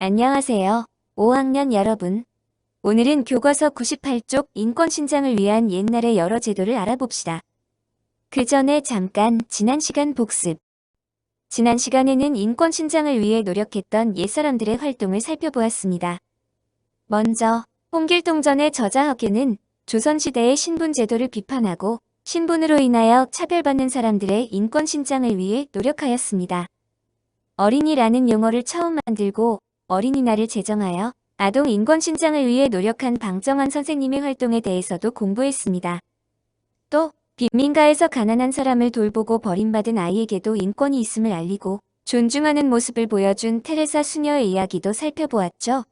안녕하세요. 5학년 여러분. 오늘은 교과서 98쪽 인권신장을 위한 옛날의 여러 제도를 알아봅시다. 그 전에 잠깐 지난 시간 복습. 지난 시간에는 인권신장을 위해 노력했던 옛사람들의 활동을 살펴보았습니다. 먼저 홍길동전의 저자 허균은 조선시대의 신분제도를 비판하고 신분으로 인하여 차별받는 사람들의 인권신장을 위해 노력하였습니다. 어린이라는 용어를 처음 만들고 어린이날을 제정하여 아동 인권 신장을 위해 노력한 방정환 선생님의 활동에 대해서도 공부했습니다. 또 빈민가에서 가난한 사람을 돌보고 버림받은 아이에게도 인권이 있음을 알리고 존중하는 모습을 보여준 테레사 수녀의 이야기도 살펴보았죠.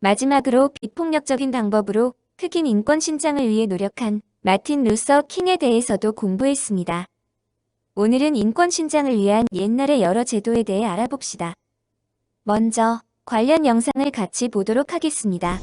마지막으로 비폭력적인 방법으로 흑인 인권 신장을 위해 노력한 마틴 루서 킹에 대해서도 공부했습니다. 오늘은 인권 신장을 위한 옛날의 여러 제도에 대해 알아봅시다. 먼저 관련 영상을 같이 보도록 하겠습니다.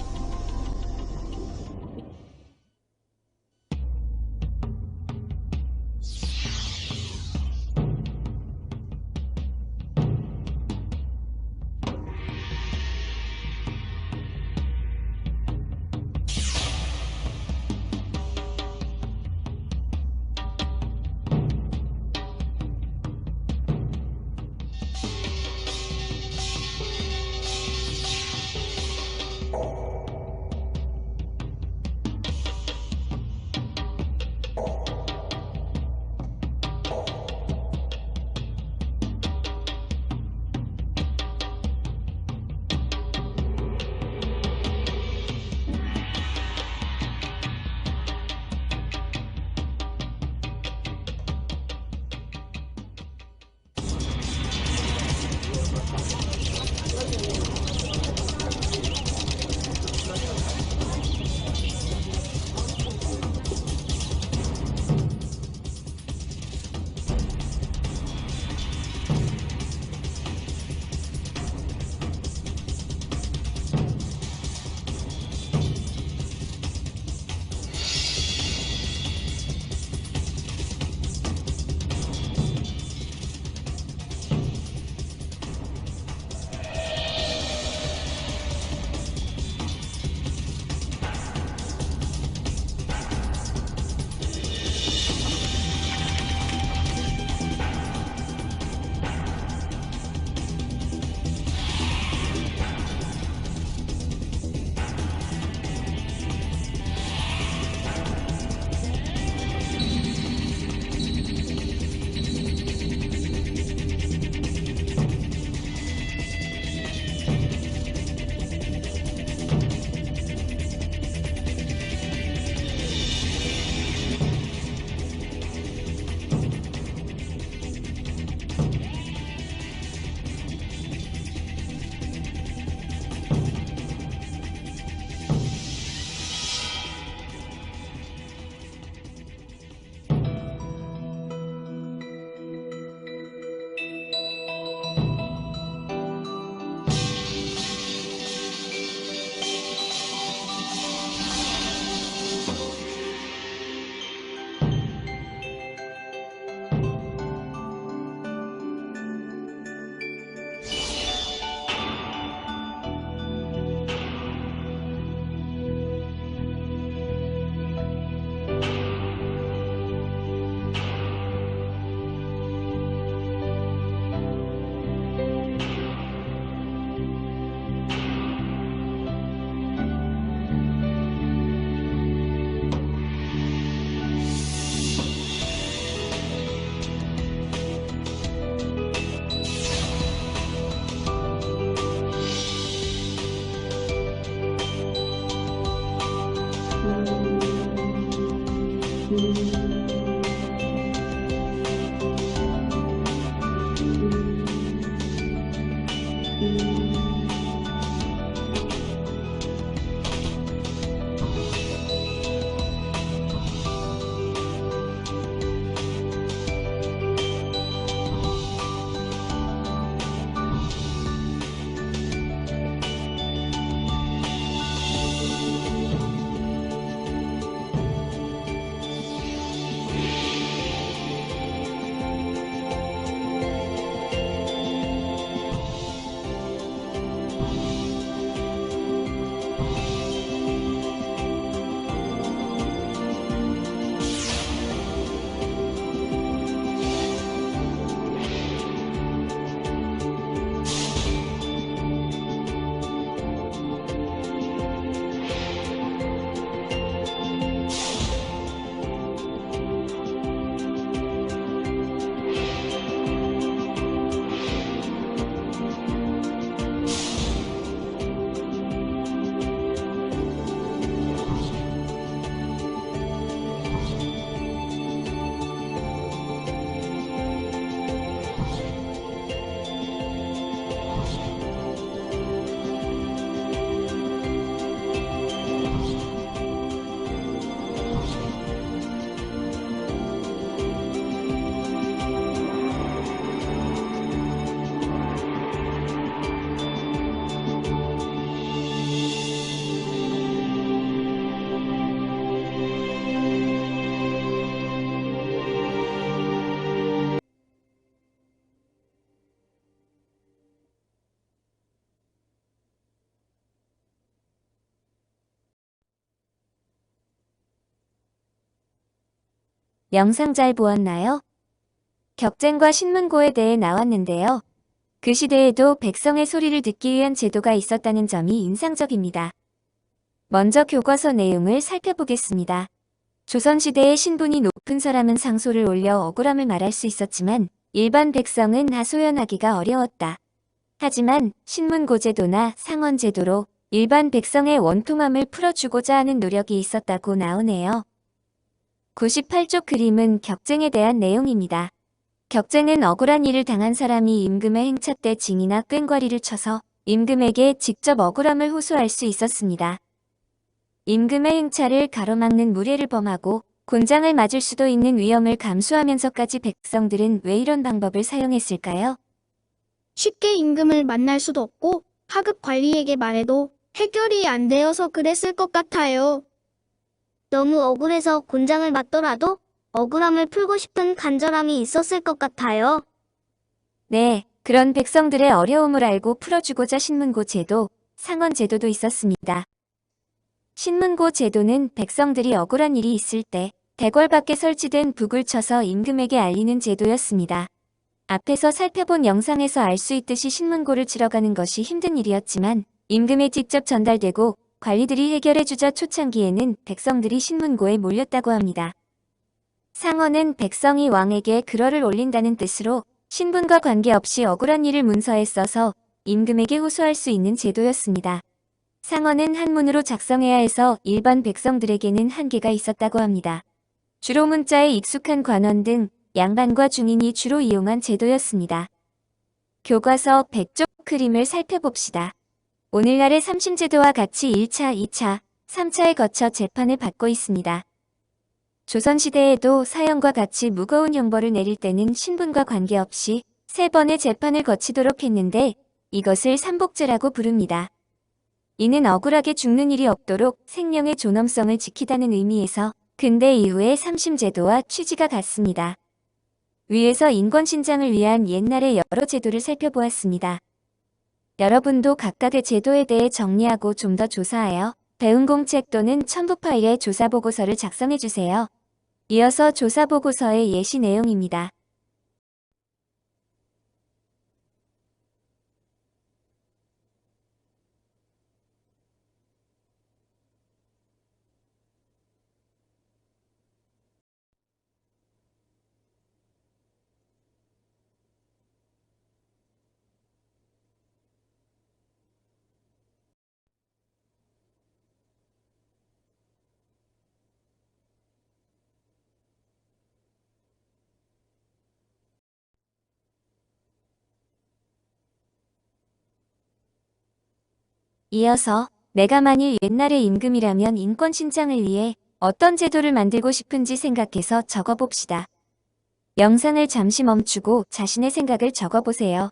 영상 잘 보았나요? 격쟁과 신문고에 대해 나왔는데요. 그 시대에도 백성의 소리를 듣기 위한 제도가 있었다는 점이 인상적입니다. 먼저 교과서 내용을 살펴보겠습니다. 조선시대의 신분이 높은 사람은 상소를 올려 억울함을 말할 수 있었지만 일반 백성은 하소연하기가 어려웠다. 하지만 신문고제도나 상원제도로 일반 백성의 원통함을 풀어주고자 하는 노력이 있었다고 나오네요. 98쪽 그림은 격쟁에 대한 내용입니다. 격쟁은 억울한 일을 당한 사람이 임금의 행차 때 징이나 꽹과리를 쳐서 임금에게 직접 억울함을 호소할 수 있었습니다. 임금의 행차를 가로막는 무례를 범하고 곤장을 맞을 수도 있는 위험을 감수하면서까지 백성들은 왜 이런 방법을 사용했을까요? 쉽게 임금을 만날 수도 없고 하급 관리에게 말해도 해결이 안 되어서 그랬을 것 같아요. 너무 억울해서 곤장을 맞더라도 억울함을 풀고 싶은 간절함이 있었을 것 같아요. 네, 그런 백성들의 어려움을 알고 풀어주고자 신문고 제도, 상원 제도도 있었습니다. 신문고 제도는 백성들이 억울한 일이 있을 때 대궐 밖에 설치된 북을 쳐서 임금에게 알리는 제도였습니다. 앞에서 살펴본 영상에서 알 수 있듯이 신문고를 치러 가는 것이 힘든 일이었지만 임금에 직접 전달되고 관리들이 해결해주자 초창기에는 백성들이 신문고에 몰렸다고 합니다. 상어는 백성이 왕에게 글어를 올린다는 뜻으로 신분과 관계없이 억울한 일을 문서에 써서 임금에게 호소할 수 있는 제도였습니다. 상어는 한문으로 작성해야 해서 일반 백성들에게는 한계가 있었다고 합니다. 주로 문자에 익숙한 관원 등 양반과 중인이 주로 이용한 제도였습니다. 교과서 100쪽 그림을 살펴봅시다. 오늘날의 삼심제도와 같이 1차, 2차, 3차에 거쳐 재판을 받고 있습니다. 조선시대에도 사형과 같이 무거운 형벌을 내릴 때는 신분과 관계없이 세 번의 재판을 거치도록 했는데 이것을 삼복제라고 부릅니다. 이는 억울하게 죽는 일이 없도록 생명의 존엄성을 지키다는 의미에서 근대 이후의 삼심제도와 취지가 같습니다. 위에서 인권신장을 위한 옛날의 여러 제도를 살펴보았습니다. 여러분도 각각의 제도에 대해 정리하고 좀 더 조사하여 배운 공책 또는 첨부 파일에 조사보고서를 작성해주세요. 이어서 조사보고서의 예시 내용입니다. 이어서 내가 만일 옛날의 임금이라면 인권 신장을 위해 어떤 제도를 만들고 싶은지 생각해서 적어봅시다. 영상을 잠시 멈추고 자신의 생각을 적어보세요.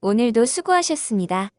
오늘도 수고하셨습니다.